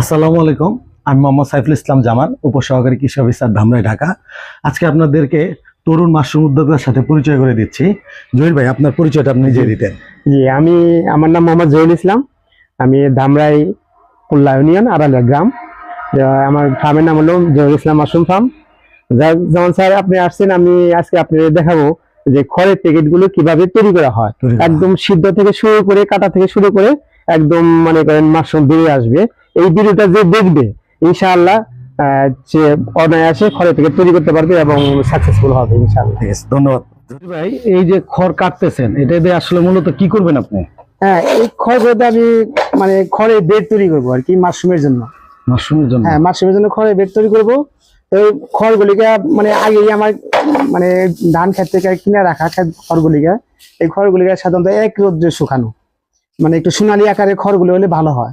আসসালামু আলাইকুম। আমি মোহাম্মদ সাইফুল ইসলাম জামান উপসহকারী কৃষি অফিসার ধামরাই ঢাকা। আজকে আপনাদেরকে তরুণ মাশরুম উদ্যোক্তার সাথে পরিচয় করে দিচ্ছি। জহির ভাই আপনার পরিচয়টা আপনি নিজে দিতেন। জি আমি আমার নাম মোহাম্মদ জহির ইসলাম। আমি ধামরাই কুল্লা ইউনিয়ন আড়ালিয়া গ্রাম। আমার ফার্মের নাম হলো জহির ইসলাম মাশরুম ফার্ম যেমন স্যার আপনি আসছেন আমি আজকে আপনাদের দেখাবো যে খড়ের প্যাকেটগুলো কীভাবে তৈরি করা হয়। তৈরি করা হয়। একদম সিদ্ধ থেকে শুরু করে কাটা থেকে শুরু করে একদম মনে করেন মাশরুম বেরিয়ে আসবে। এই ভিডিওটা যে দেখবে ইনশাআল্লাহ যে অনায়াসে খড়ের থেকে তৈরি করতে পারবে এবং সাকসেসফুল হবে ইনশাআল্লাহ। ঠিক আছে ধন্যবাদ ভাই এই যে খড় কাটতেছেন এটা দিয়ে আসলে মূলত কি করবেন আপনি? হ্যাঁ এই খড়গুলোতে আমি মানে খড়ের বেড তৈরি করব আর কি মাশরুমের জন্য। মাশরুমের জন্য? হ্যাঁ মাশরুমের জন্য খড়ের বেড তৈরি করব। তো এই খড়গুলিকে মানে আগেই আমার মানে ধান ক্ষেত থেকে কিনে রাখা খড়গুলিকে এই খড়গুলিকে সাধারণত এক রোদ্রে শুকানো। মানে একটু সোনালি আকারের খড়গুলি হলে ভালো হয়।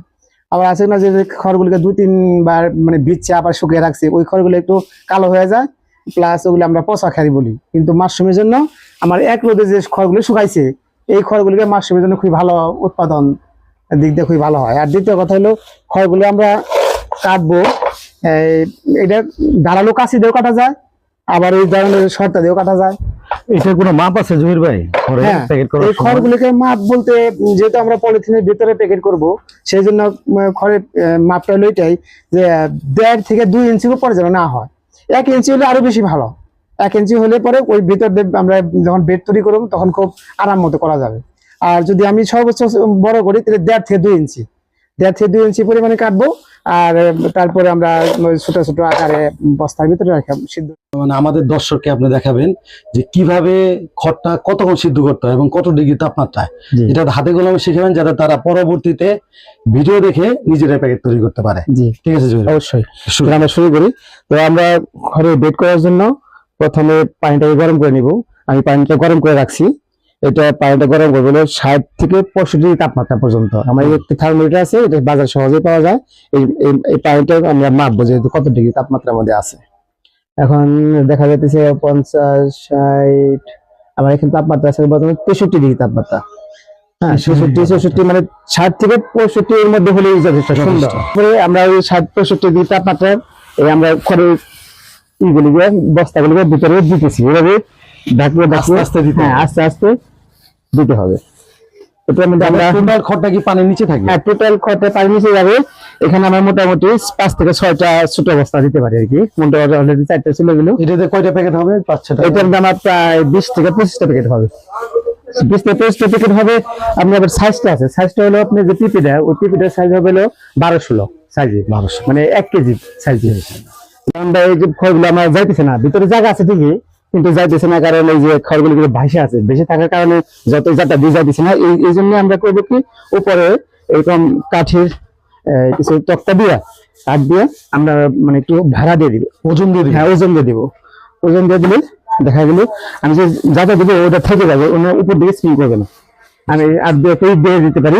আবার আছে না যে খড়গুলিকে দু তিনবার মানে বিচ্ছে আবার শুকিয়ে রাখছি, ওই খড়গুলো একটু কালো হয়ে যায় প্লাস ওগুলো আমরা পচা খাই বলি। কিন্তু মাশরুমের জন্য আমার এক রোদে যে খড়গুলো শুকাইছে, এই খড়গুলিকে মাশরুমের জন্য খুবই ভালো উৎপাদন দিক দিয়ে খুবই ভালো হয়। আর দ্বিতীয় কথা হলো, খড়গুলো আমরা কাটবো এটা ধারালো কাশি দিয়েও কাটা যায় আবার ওই ধরনের শর্তা দিয়েও কাটা যায়। এটার কোনো মাপ আছে জহির ভাই? হ্যাঁ এই? খড়গুলিকে মাপ বলতে যেহেতু আমরা পলিথিনের ভিতরে প্যাকেট করব সেই জন্য খড়ের মাপটা হলো এটাই যে দেড় থেকে দুই ইঞ্চি উপরে যেন না হয়। এক ইঞ্চি হলে আরও বেশি ভালো। এক ইঞ্চি হলে পরে ওই ভিতর দিয়ে আমরা যখন বেড তৈরি করব তখন খুব আরাম মতো করা যাবে। আর যদি আমি সর্বোচ্চ বড় করি তাহলে দেড় থেকে দুই ইঞ্চি। দেড় থেকে দুই ইঞ্চি পরিমাণে কাটবো আর তারপরে আমরা ছোট ছোট আকারে বস্তার ভিতরে রাখা সিদ্ধ মানে আমাদের দর্শককে আপনি দেখাবেন যে কীভাবে খড়টা কতক্ষণ সিদ্ধ করতে হয় এবং কত ডিগ্রি তাপমাত্রায় এটা হাতে কলমে শিখাবেন যাতে তারা পরবর্তীতে ভিডিও দেখে নিজেরাই প্যাকেট তৈরি করতে পারে। ঠিক আছে অবশ্যই। আমরা শুরু করি। তো আমরা ঘরে বেড করার জন্য প্রথমে পানিটাকে গরম করে নিব। আমি পানিটা গরম করে রাখছি। এটা পানিটা গরম করব হলো ষাট থেকে পঁয়ষট্টি তাপমাত্রা পর্যন্ত। আমার একটি থার্মোমিটার আছে এটা বাজার সহজেই পাওয়া যায়। এই পানিটা আমরা মাপবো যে কত ডিগ্রি তাপমাত্রার মধ্যে আছে। এখন দেখা যাচ্ছে পঞ্চাশ ষাট আমার এখানে তাপমাত্রা আছে বর্তমানে তেষট্টি ডিগ্রি তাপমাত্রা। হ্যাঁ ছেষট্টি চৌষট্টি মানে ষাট থেকে পঁয়ষট্টি এর মধ্যে হলেই যথেষ্ট সুন্দর। আমরা ওই ষাট পঁয়ষট্টি ডিগ্রি তাপমাত্রায় এই আমরা খড়ের ইগুলিকে বস্তাগুলিকে ভিতরে দিতেছি। এভাবে ঢাকিয়ে আস্তে ঢাকিয়ে আস্তে দিতে হ্যাঁ আস্তে আস্তে দিতে হবে। এটার মধ্যে আমরা টোটাল খড়টা কি পানির নিচে থাকবে? হ্যাঁ টোটাল খড়টা পানি মিশে যাবে। এখানে আমরা মোটামুটি পাঁচ থেকে ছয়টা ছোট বস্তা দিতে পারি আর কি। মোটামুটি অলরেডি চারটা চলে গেল এটাতে কয়টা প্যাকেট হবে? পাঁচ ছটা এটার দাম প্রায় বিশ থেকে পঁচিশটা প্যাকেট হবে। বিশ থেকে পঁচিশটা প্যাকেট হবে। আপনার আবার সাইজটা আছে। সাইজটা হলো আপনি যে পিপিটা ওই পিপিটার সাইজ হবে হলো বারো ষোলো সাইজে বারোশো। মানে এক কেজি সাইজে আমরা এই যে খড়গুলো আমার যাইতেছে না ভিতরে জায়গা আছে ঠিকই। কিন্তু যাইতেছে না কারণ এই যে খড়গুলো কিন্তু ভাসে আছে। বেশি থাকার কারণে যত যাতা দিয়ে যাইতেছে না এই জন্য আমরা করব কি উপরে এরকম কাঠের কিছু তক্তা দিয়ে কাঠ দিয়ে আমরা মানে একটু ভাড়া দিয়ে দিব। ওজন দিয়ে হ্যাঁ ওজন দিয়ে দিব। ওজন দিয়ে দিলে দেখা গেল আমি যে যাতা দিব ওটা থেকে যাবে অন্য উপর দিকে স্পিন করবে না। আমি আর দিয়ে দিয়ে দিতে পারি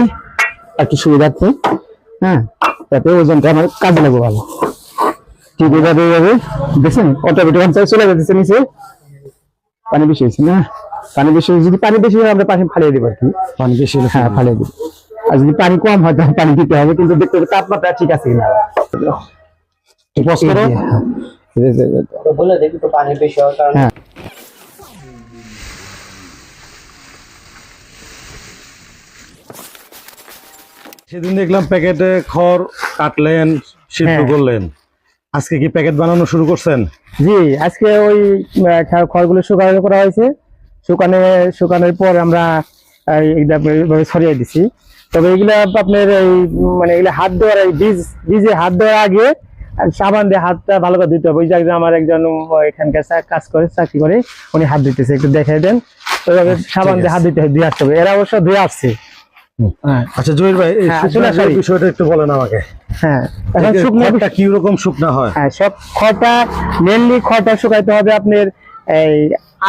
একটু সুবিধার্থে হ্যাঁ তাতে ওজনটা আমার কাজে লাগবে ভালো। ঠিক এভাবে এভাবে দেখছেন? অটোমেটিক চলে যেতেছে নিচে। পানি বেশি হয়েছে না? পানি বেশি হয়েছে যদি পানি বেশি হয় আমরা পানি ফালিয়ে দিব আর কি। পানি বেশি হলে হ্যাঁ ফালিয়ে দিব। আর যদি পানি কম হয় তাহলে পানি দিতে হবে কিন্তু দেখতে হবে তাপমাত্রা ঠিক আছে কিনা। হ্যাঁ। এই যে- এই যে- বলে দেখি তো পানি বেশি হওয়ার কারণে। হ্যাঁ। সেদিন দেখলাম প্যাকেটে খড় কাটলেন সিদ্ধ হ্যাঁ। করলেন। আজকে কি প্যাকেট বানানো শুরু করছেন? জি আজকে ওই খড়গুলো শুকানো করা হয়েছে। শুকানো শুকানোর পর আমরা ছড়িয়ে দিছি। তবে এগুলা আপনার এই মানে এগুলো হাত দেওয়ার এই বীজ বীজে হাত দেওয়ার আগে সাবান দিয়ে হাতটা ভালো করে দিতে হবে। ওই জায়গায় আমার একজন এখানকার কাজ করে চাকরি করে উনি হাত দিতেছে একটু দেখাই দেন। ওইভাবে সাবান দিয়ে হাত দিতে দিয়ে আসতে হবে। এরা অবশ্য ধুয়ে আসছে। আচ্ছা জহির ভাই এই হ্যাঁ। বিষয়টা একটু বলেন আমাকে। হ্যাঁ কি রকম শুকনা হয়? হ্যাঁ সব খড়টা মেনলি খড়টা শুকাইতে হবে আপনার এই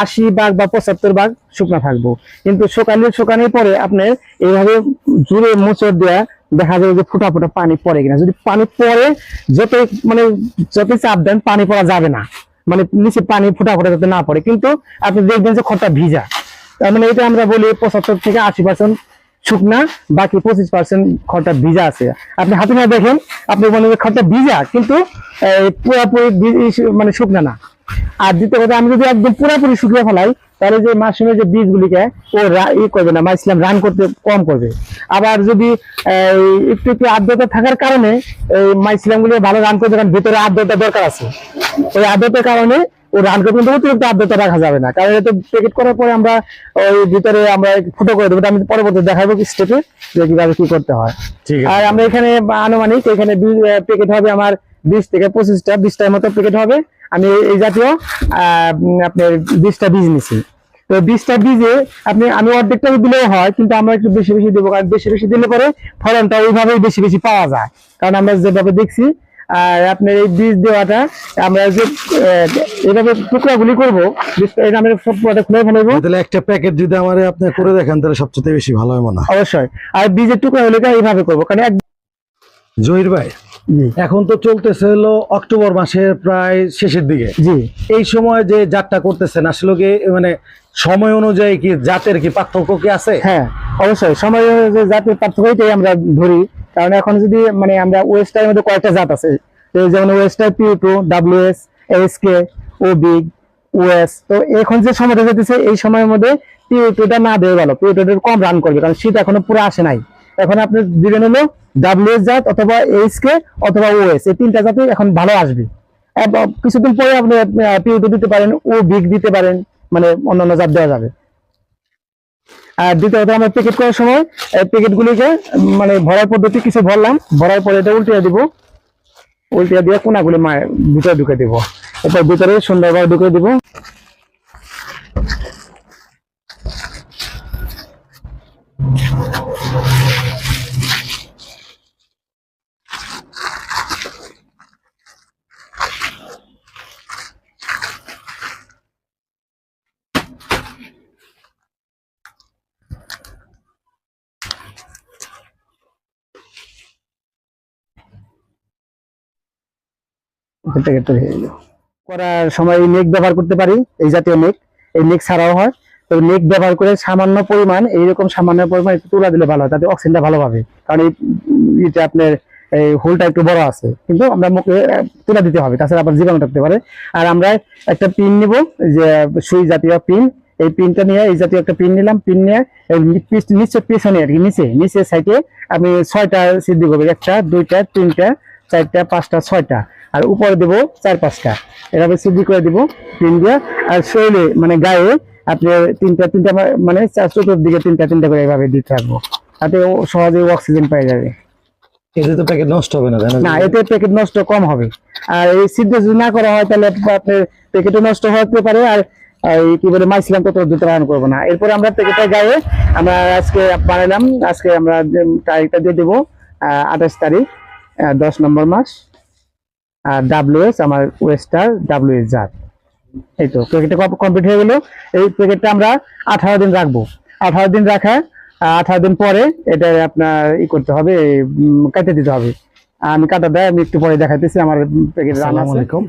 আশি ভাগ বা পঁচাত্তর ভাগ শুকনা থাকব। কিন্তু শুকালে শুকানোর পরে আপনার এইভাবে জুড়ে মোচড় দেওয়া দেখা যাবে যে ফুটা ফুটা পানি পড়ে কিনা। যদি পানি পড়ে যত মানে যত চাপ দেন পানি পড়া যাবে না। মানে নিচে পানি ফুটা ফুটা যাতে না পড়ে। কিন্তু আপনি দেখবেন যে খড়টা ভিজা। তার মানে এটা আমরা বলি পঁচাত্তর থেকে আশি পার্সেন্ট শুকনা, বাকি পঁচিশ পার্সেন্ট খড়টা ভিজা আছে। আপনি হাতে না দেখেন, আপনি মনে করেন খড়টা ভিজা, কিন্তু পুরাপুরি মানে শুকনা না। আর দ্বিতীয় কথা, আমি যদি একদম পুরাপুরি শুকিয়ে ফেলাই, তাহলে যে মাশরুমের যে বীজগুলিকে, ও ই করবে না মাইসলাম রান করতে কম করবে। আবার যদি একটু একটু আর্দ্রতা থাকার কারণে, এই মাইসলাম গুলি ভালো রান করবে, কারণ ভিতরে আর্দ্রতা দরকার আছে। ওই আর্দ্রতার কারণে ও রান করতে কিন্তু অতিরিক্ত আর্দ্রতা রাখা যাবে না। কারণ এটা প্যাকেট করার পরে আমরা ওই ভিতরে আমরা ফুটো করে দেবো। আমি পরবর্তী দেখাবো কি স্টেপে যে কীভাবে কি করতে হয়। ঠিক আর আমরা এখানে আনুমানিক এখানে প্যাকেট হবে আমার বিশ থেকে পঁচিশটা। বিশটার মতো প্যাকেট হবে। আমি এই- এই জাতীয় আপনার বিশটা বীজ নিছি। তো বিশটা বীজে আপনি আমি অর্ধেকটা দিলেও হয় কিন্তু আমরা একটু বেশি বেশি দেবো। কারণ বেশি বেশি দিলে পরে ফলনটা ওইভাবেই বেশি বেশি পাওয়া যায়। কারণ আমরা যেভাবে দেখছি আর আপনার এই বীজ দেওয়াটা আমরা যে এভাবে টুকরাগুলি করব এটা আমি সব খুলে ফেলব। তাহলে একটা প্যাকেট যদি আমার আপনি করে দেখেন তাহলে সবচেয়ে বেশি ভালো হয় মনে হয়। অবশ্যই। আর বীজের টুকরা হলে এইভাবে করব কারণ জহির ভাই এখন তো চলতেছে হলো অক্টোবর মাসের প্রায় শেষের দিকে। জি। এই সময় যে জাতটা করতেছেন আসলে কি মানে সময় অনুযায়ী কি জাতের কি পার্থক্য কি আছে? হ্যাঁ অবশ্যই। সময় যে জাতের পার্থক্যটাই আমরা ধরি। কারণ এখন যদি মানে আমরা ওয়েস্টার মধ্যে কয়েকটা জাত আছে। যেমন oyster PU two W S S K O big OS তো এখন যে সময়টা যেতেছে এই সময়ের মধ্যে পিউ টুটা না দেওয়া ভালো। পিউ টুটা কম রান করবে, কারণ শীত এখনও পুরো আসে নাই। এখন আপনি দিবেন হলো ডাব্লিউ এস জাত অথবা এইচ কে অথবা ওএস এই তিনটা জাতে এখন ভালো আসবে। কিছুদিন পরে আপনি পিউ টু দিতে পারেন ও বিগ দিতে পারেন মানে অন্যান্য জাত দেওয়া যাবে। আর দ্বিতীয়ত আমরা প্যাকেট করার সময় প্যাকেট গুলিকে মানে ভরার পদ্ধতি কিছু ভরলাম ভরার পরে এটা উল্টিয়ে দিব। উল্টিয়ে দিয়ে কোনাগুলি ভিতরে ঢুকে দিব। এরপর ভিতরে সুন্দরভাবে ঢুকে দিব। গেল। করার সময় নেক ব্যবহার করতে পারি, এই জাতীয় নেক, এই নেক ছাড়াও হয়। তো নেক ব্যবহার করে সামান্য পরিমাণ, এইরকম সামান্য পরিমাণ একটু তুলা দিলে ভালো হয়, তাতে অক্সিজেনটা ভালো পাবে। কারণ এই এটা আপনার এই হোলটা একটু বড় আছে। কিন্তু আমরা মুখে তুলা দিতে হবে, তাছাড়া আবার জীবাণু থাকতে পারে। আর আমরা একটা পিন নিব, যে সুই জাতীয় পিন। এই পিনটা নিয়ে, এই জাতীয় একটা পিন নিলাম, পিন নিয়ে নিচে পিছনে আর কি, নিচে নিচে সাইডে আমি ছয়টা সিদ্ধি করব একটা, দুইটা, তিনটা চারটা পাঁচটা ছয়টা। আর উপরে দেব চার পাঁচটা। এভাবে সিদ্ধি করে দিব পিন দিয়ে। আর শরীরে মানে গায়ে আপনি তিনটা তিনটা মানে চার চতুর্দিকে তিনটা তিনটা করে এভাবে দিতে থাকব। তাতে সহজে অক্সিজেন পেয়ে যাবে। এতে তো প্যাকেট নষ্ট হবে না এতে প্যাকেট নষ্ট কম হবে। আর এই সিদ্ধ যদি না করা হয় তাহলে আপনার প্যাকেটও নষ্ট হতে পারে। আর কি বলে মাইছিলাম তত দ্রুত রান করব না। এরপর আমরা গায়ে আমরা আজকে বানালাম। আজকে আমরা তারিখটা দিয়ে দেবো আঠাশ তারিখ। দশ নম্বর মাস। আর ডাব্লিউএস আমার ওয়েস্টার ডাব্লিউ ডাব্লিউএস জাত। এই তো প্যাকেটটা কমপ্লিট হয়ে গেলো। এই প্যাকেটটা আমরা আঠারো দিন রাখব। আঠারো দিন রাখা আঠারো দিন পরে এটা আপনার ই করতে হবে কেটে দিতে হবে। আমি কাটা দেয় আমি একটু পরে দেখাইতেছি আমার প্যাকেট আলাইকুম।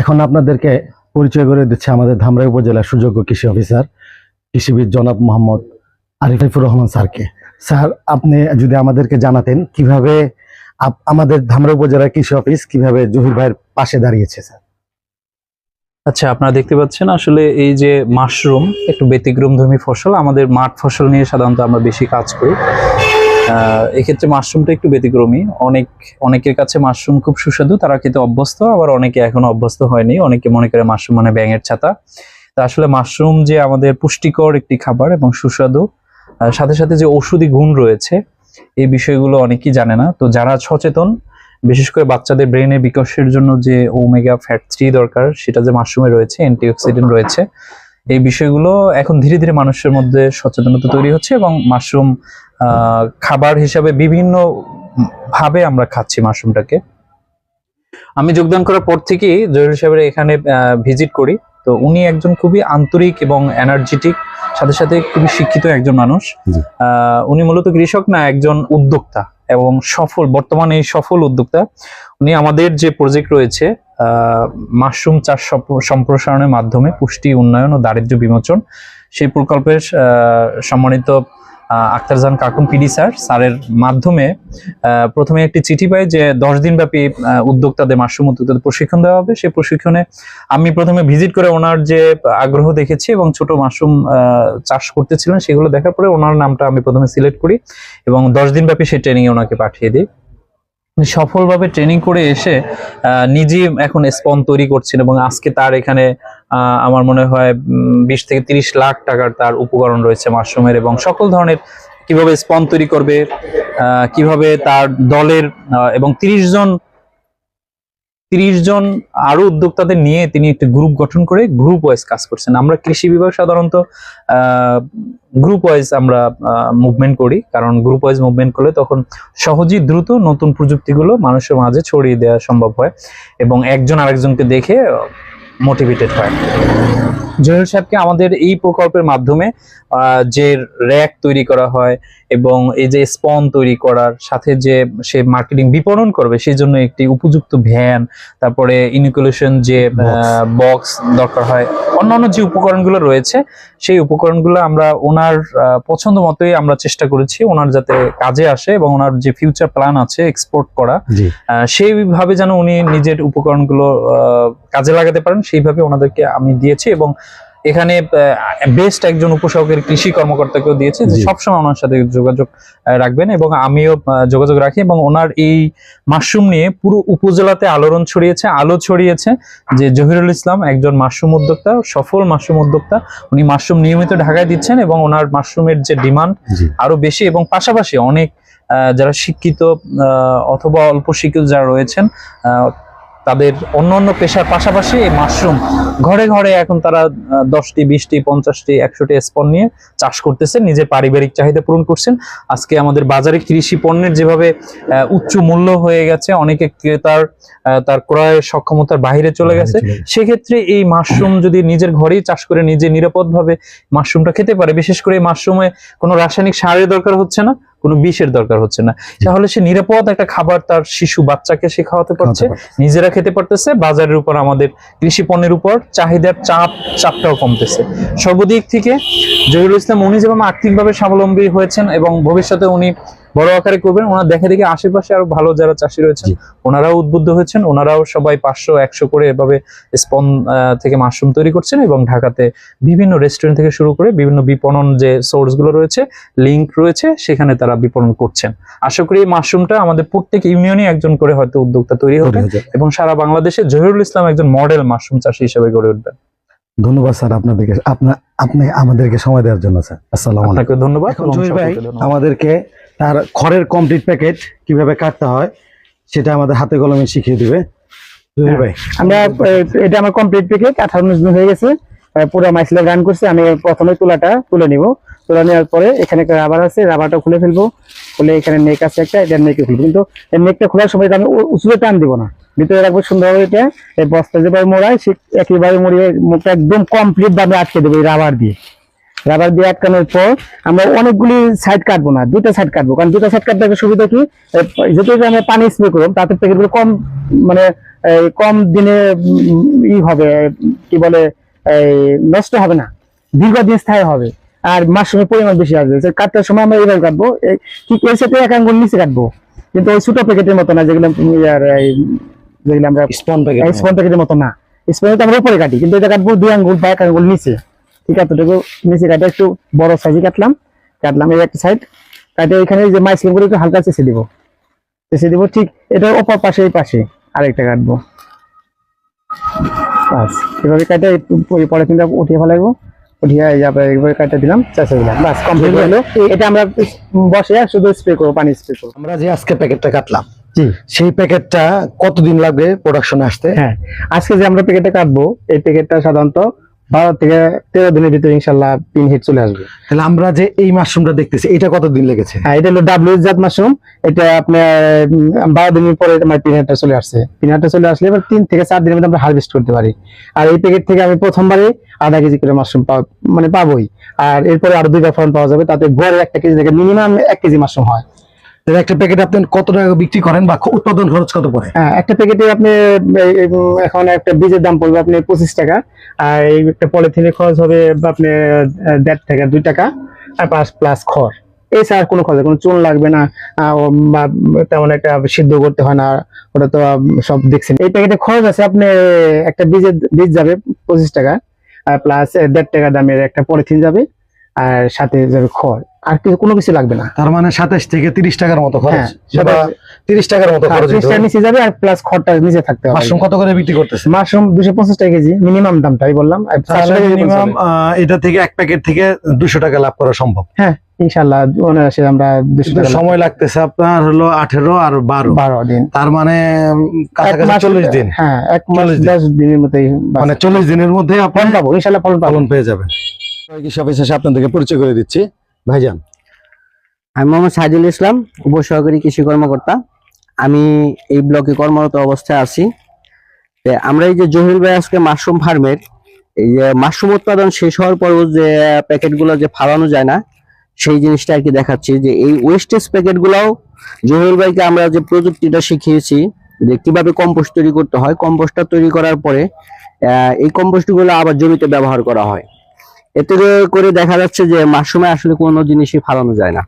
এখন আপনাদেরকে পরিচয় করে দিচ্ছে আমাদের ধামরাই উপজেলার সুযোগ্য কৃষি অফিসার কৃষিবিদ জনাব মোহাম্মদ আরিফুর রহমান স্যারকে। স্যার আপনি যদি আমাদেরকে জানাতেন কীভাবে আমাদের ধামরাই উপজেলার কৃষি অফিস কীভাবে জহির ভাইয়ের পাশে দাঁড়িয়েছে, স্যার? আচ্ছা আপনারা দেখতে পাচ্ছেন আসলে এই যে মাশরুম একটু ব্যতিক্রমধর্মী ফসল, আমাদের মাঠ ফসল নিয়ে সাধারণত আমরা বেশি কাজ করি। এক্ষেত্রে মাশরুমটা একটু ব্যতিক্রমী। অনেক, অনেকের কাছে মাশরুম খুব সুস্বাদু, তারা খেতে অভ্যস্ত, আবার অনেকে এখনও অভ্যস্ত হয়নি। অনেকে মনে করে মাশরুম মানে ব্যাঙের ছাতা। তা আসলে মাশরুম যে আমাদের পুষ্টিকর একটি খাবার এবং সুস্বাদু সাথে সাথে যে ঔষধি গুণ রয়েছে এই বিষয়গুলো অনেকেই জানে না। তো যারা সচেতন, বিশেষ করে বাচ্চাদের ব্রেনের বিকাশের জন্য যে ওমেগা ফ্যাট থ্রি দরকার, সেটা যে মাশরুমে রয়েছে অ্যান্টিঅক্সিডেন্ট রয়েছে, এই বিষয়গুলো এখন ধীরে ধীরে মানুষের মধ্যে সচেতনতা তৈরি হচ্ছে এবং মাশরুম খাবার হিসাবে বিভিন্ন ভাবে আমরা খাচ্ছি মাশরুমটাকে আমি যোগদান করার পর থেকেই জহির সাহেবের এখানে ভিজিট করি। তো উনি একজন খুবই আন্তরিক এবং এনার্জেটিক সাথে সাথে খুবই শিক্ষিত একজন মানুষ। আহ, উনি মূলত কৃষক না একজন উদ্যোক্তা এবং সফল বর্তমানে এই সফল উদ্যোক্তা। উনি আমাদের যে প্রজেক্ট রয়েছে আহ, মাশরুম চাষ সম্প্রসারণের মাধ্যমে পুষ্টি উন্নয়ন ও দারিদ্র বিমোচন সেই প্রকল্পের আহ, সম্মানিত আখতারজান কাকুন পিডি স্যার স্যারের মাধ্যমে প্রথমে একটি চিঠি পাই যে দশ দিনব্যাপী উদ্যোক্তাদের মাশরুম উদ্যোক্তাদের প্রশিক্ষণ দেওয়া হবে। সেই প্রশিক্ষণে আমি প্রথমে ভিজিট করে ওনার যে আগ্রহ দেখেছি এবং ছোট মাশরুম চাষ করতেছিলেন, সেগুলো দেখার পরে ওনার নামটা আমি প্রথমে সিলেক্ট করি এবং দশ দিন ব্যাপী সেই ট্রেনিংয়ে ওনাকে পাঠিয়ে দিই। সফলভাবে ট্রেনিং করে এসে নিজে এখন স্পন তৈরি করছেন এবং আজকে তার এখানে আমার মনে হয় বিশ থেকে তিরিশ লাখ টাকার তার উপকরণ রয়েছে মাশরুমের এবং সকল ধরনের কীভাবে স্পন তৈরি করবে কীভাবে তার দলের এবং তিরিশ জন তিরিশ জন আরও উদ্যোক্তাদের নিয়ে তিনি একটি গ্রুপ গঠন করে গ্রুপ ওয়াইজ কাজ করছেন। আমরা কৃষি বিভাগ সাধারণত গ্রুপ ওয়াইজ আমরা মুভমেন্ট করি। কারণ গ্রুপ ওয়াইজ মুভমেন্ট করলে তখন সহজেই দ্রুত নতুন প্রযুক্তিগুলো মানুষের মাঝে ছড়িয়ে দেওয়া সম্ভব হয় এবং একজন আরেকজনকে দেখে মোটিভেটেড হয়। জহির সাহেবকে আমাদের এই প্রকল্পের মাধ্যমে যে র্যাক তৈরি করা হয় এবং এই যে স্পন তৈরি করার সাথে যে সে মার্কেটিং বিপণন করবে সেই জন্য একটি উপযুক্ত ভ্যান তারপরে ইনিকুলেশন যে বক্স দরকার হয় অন্যান্য যে উপকরণগুলো রয়েছে সেই উপকরণগুলো আমরা ওনার পছন্দ মতোই আমরা চেষ্টা করেছি ওনার যাতে কাজে আসে এবং ওনার যে ফিউচার প্ল্যান আছে এক্সপোর্ট করা আহ, সেইভাবে যেন উনি নিজের উপকরণগুলো আহ, কাজে লাগাতে পারেন সেইভাবে ওনাদেরকে আমি দিয়েছি এবং এখানে বেস্ট একজন উপসহকারী কৃষি কর্মকর্তাকেও দিয়েছে যে সবসময় ওনার সাথে যোগাযোগ রাখবেন এবং আমিও যোগাযোগ রাখি এবং ওনার এই মাশরুম নিয়ে পুরো উপজেলাতে আলোড়ন ছড়িয়েছে আলো ছড়িয়েছে যে জহিরুল ইসলাম একজন মাশরুম উদ্যোক্তা সফল মাশরুম উদ্যোক্তা। উনি মাশরুম নিয়মিত ঢাকায় দিচ্ছেন এবং ওনার মাশরুমের যে ডিমান্ড আরও বেশি এবং পাশাপাশি অনেক যারা শিক্ষিত আহ, অথবা অল্প শিক্ষিত যারা রয়েছেন আহ, তাদের অন্য অন্য পেশার পাশাপাশি এই মাশরুম ঘরে ঘরে এখন তারা দশটি বিশটি পঞ্চাশটি একশোটি স্পন নিয়ে চাষ করতেছে নিজের পারিবারিক চাহিদা পূরণ করছেন। আজকে আমাদের বাজারে কৃষি পণ্যের যেভাবে আহ, উচ্চ মূল্য হয়ে গেছে অনেকে ক্রেতার তার ক্রয় সক্ষমতার বাইরে চলে গেছে। সেক্ষেত্রে এই মাশরুম যদি নিজের ঘরেই চাষ করে নিজে নিরাপদভাবে মাশরুমটা খেতে পারে বিশেষ করে এই মাশরুমে কোনো রাসায়নিক সারের দরকার হচ্ছে না কোনো বিষের দরকার হচ্ছে না। তাহলে সে নিরাপদ একটা খাবার তার শিশু বাচ্চাকে সে খাওয়াতে পারছে। নিজেরা খেতে পারতেছে বাজারের উপর আমাদের কৃষি পণ্যের উপর চাহিদার চাপ চাপটাও কমতেছে। সর্বদিক থেকে জহিরুল ইসলাম উনি যেভাবে আর্থিকভাবে স্বাবলম্বী হয়েছেন এবং ভবিষ্যতে উনি বড় আকারে করবেন ওনার দেখে দেখে আশেপাশে আরও ভালো যারা চাষি রয়েছেন ওনারাও উদ্বুদ্ধ হয়েছেন ওনারাও সবাই পাঁচশো একশো করে এভাবে স্পন থেকে মাশরুম তৈরি করছেন এবং ঢাকাতে বিভিন্ন রেস্টুরেন্ট থেকে শুরু করে বিভিন্ন বিপণন যে সোর্সগুলো রয়েছে লিংক রয়েছে সেখানে তারা বিপণন করছেন। আশা করি এই মাশরুমটা আমাদের প্রত্যেক ইউনিয়নে একজন করে হয়তো উদ্যোক্তা তৈরি হবে এবং সারা বাংলাদেশে জহিরুল ইসলাম একজন মডেল মাশরুম চাষি হিসেবে গড়ে উঠবেন। ধন্যবাদ স্যার আপনাদেরকে আপনার আপনি আমাদেরকে সময় দেওয়ার জন্য স্যার। আসসালামু আলাইকুম। ধন্যবাদ জহির ভাই ধন্যবাদ। আমাদেরকে তার খড়ের কমপ্লিট প্যাকেট কীভাবে কাটতে হয় সেটা আমাদের হাতে কলমে শিখিয়ে দিবে। ভাই। আমরা আহ, এটা আমার কমপ্লিট প্যাকেট আঠারো দিন হয়ে গেছে। পুরো মাইসিলা রান করছে আমি প্রথমে তুলাটা তুলে নিব। তুলে নেওয়ার পরে এখানে একটা রাবার আছে রাবারটা খুলে ফেলব। খুলে এখানে নেক আছে একটা এটা নেকে খুলবো কিন্তু এই নেকটা খোলার সময় আমি উঁচুতে টান দিব না। ভিতরে রাখব সুন্দরভাবে এটা। এই বস্তা যেভাবে মোড়ায় সে একইভাবে মুড়িয়ে মুখটা একদম কমপ্লিট ভাবে আটকে দেবো এই রাবার দিয়ে। রাবার দিয়ে আটকানোর পর আমরা অনেকগুলি সাইড কাটবো না দুটো সাইড কাটবো। কারণ দুটো সাইড কাটতে সুবিধা কি? এটা আমরা পানি স্প্রে করব তাতে প্যাকেটগুলো কম মানে কম দিনে ই হবে কি বলে নষ্ট হবে না দীর্ঘদিন স্থায়ী হবে আর মাশরুমের পরিমাণ বেশি আসবে। কাটার সময় আমরা এইভাবে কাটবো ঠিক এর সাথে এক আঙ্গুল নিচে কাটবো কিন্তু ওই ছোট প্যাকেটের মতো না যেগুলো ইয়ার এই যেগুলো আমরা স্পন প্যাকেট স্পন প্যাকেটের মতো না। স্পন তো আমরা উপরে কাটি কিন্তু এটা কাটবো দুই আঙ্গুল বা এক আঙ্গুল নিচে। ঠিক আছে এতটুকু নিচে কাটে একটু বড় সাইজে কাটলাম। কাটলাম এই একটা সাইড কাটে এখানে যে মাইসলিম করে একটু হালকা চেষে দিব। চেষে দিব ঠিক এটা অপর পাশে এই পাশে আরেকটা কাটবো। বাস এভাবে কাটে উঠিয়ে ফেলাইবো। উঠিয়ে এই যে আপনার এইভাবে কাটে দিলাম চেষে দিলাম। বাস কমপ্লিট হলো। এটা আমরা বসে শুধু স্প্রে করব পানি স্প্রে করব। আমরা যে আজকে প্যাকেটটা কাটলাম সেই প্যাকেটটা কতদিন লাগবে প্রোডাকশনে আসতে? হ্যাঁ আজকে যে আমরা প্যাকেটটা কাটবো এই প্যাকেটটা সাধারণত বারো থেকে তেরো দিনের ভিতরে ইনশাল্লাহ পিন হিট চলে আসবে। তাহলে আমরা যে এই মাশরুমটা দেখতেছি এটা কতদিন লেগেছে? হ্যাঁ এটা হলো ডাব্লিউ জাত মাশরুম। এটা আপনার বারো দিনের পরে আমার পিন হিটটা চলে আসছে। পিন হিটটা চলে আসলে এবার তিন থেকে চার দিনের মধ্যে আমরা হারভেস্ট করতে পারি। আর এই প্যাকেট থেকে আমি প্রথমবারে আধা কেজি করে মাশরুম মানে পাবোই। আর এরপরে আরও দুইটা ফলন পাওয়া যাবে। তাতে গড়ে একটা কেজি থেকে মিনিমাম এক কেজি মাশরুম হয়। একটা প্যাকেট আপনি কত টাকা বিক্রি করেন বা উৎপাদন খরচ কত পড়ে? হ্যাঁ একটা প্যাকেটে আপনি এখন একটা বীজের দাম পড়বে আপনি পঁচিশ টাকা, আর এই একটা পলিথিনের খরচ হবে আপনি দেড় থেকে দুই টাকা, আর পাঁচ প্লাস খড়। এছাড়া কোনো খরচ, কোনো চুন লাগবে না বা তেমন একটা সিদ্ধ করতে হয় না, ওটা তো সব দেখছেন। এই প্যাকেটে খরচ আছে আপনি, একটা বীজের, বীজ যাবে পঁচিশ টাকা, আর প্লাস দেড় টাকা দামের একটা পলিথিন যাবে আর সাথে যাবে খড়। আর কিছু কোনো কিছু লাগবে না। তার মানে সাতাশ থেকে তিরিশ টাকার মতো খরচ। হ্যাঁ, তিরিশ টাকার মতো খরচ হবে। নিচে যাবে আর প্লাস খড়টা নিচে থাকতে হবে। মাশরুম কত করে বিক্রি করতেছে? মাশরুম দুশো পঞ্চাশ টাকা কেজি মিনিমাম দামটা আমি। বললাম মিনিমাম এটা থেকে এক প্যাকেট থেকে দুশো টাকা লাভ করা সম্ভব। হ্যাঁ ইনশাল্লাহ অনায়াসে আমরা সময় লাগতেছে আপনার হলো আঠেরো আর বারো। বারো দিন। তার মানে চল্লিশ দিন। হ্যাঁ এক মাস 40 দিন। দশ দিনের মানে চল্লিশ দিনের মধ্যে আপনার পাবো ইনশাল্লাহ ফলন পাবো। ফলন পেয়ে যাবেন। ইসলাম, উপসহকারী কৃষি কর্মকর্তা। আমি এই কর্মরত অবস্থায় আছি। যে মাশরুম উৎপাদন শেষ হওয়ার পর যে যে ফালানো যায় না, সেই জিনিসটা আর কি দেখাচ্ছি যে এই ওয়েস্টেজ প্যাকেট গুলাও জহির ভাইকে আমরা যে প্রযুক্তিটা শিখিয়েছি, যে কীভাবে কম্পোস্ট তৈরি করতে হয় কম্পোস্টটা তৈরি করার পরে এই কম্পোস্টগুলো আবার জমিতে ব্যবহার করা হয়। এতে করে দেখা যাচ্ছে যে মাশরুমে আসলে কোনো জিনিসই ফালানো যায় না।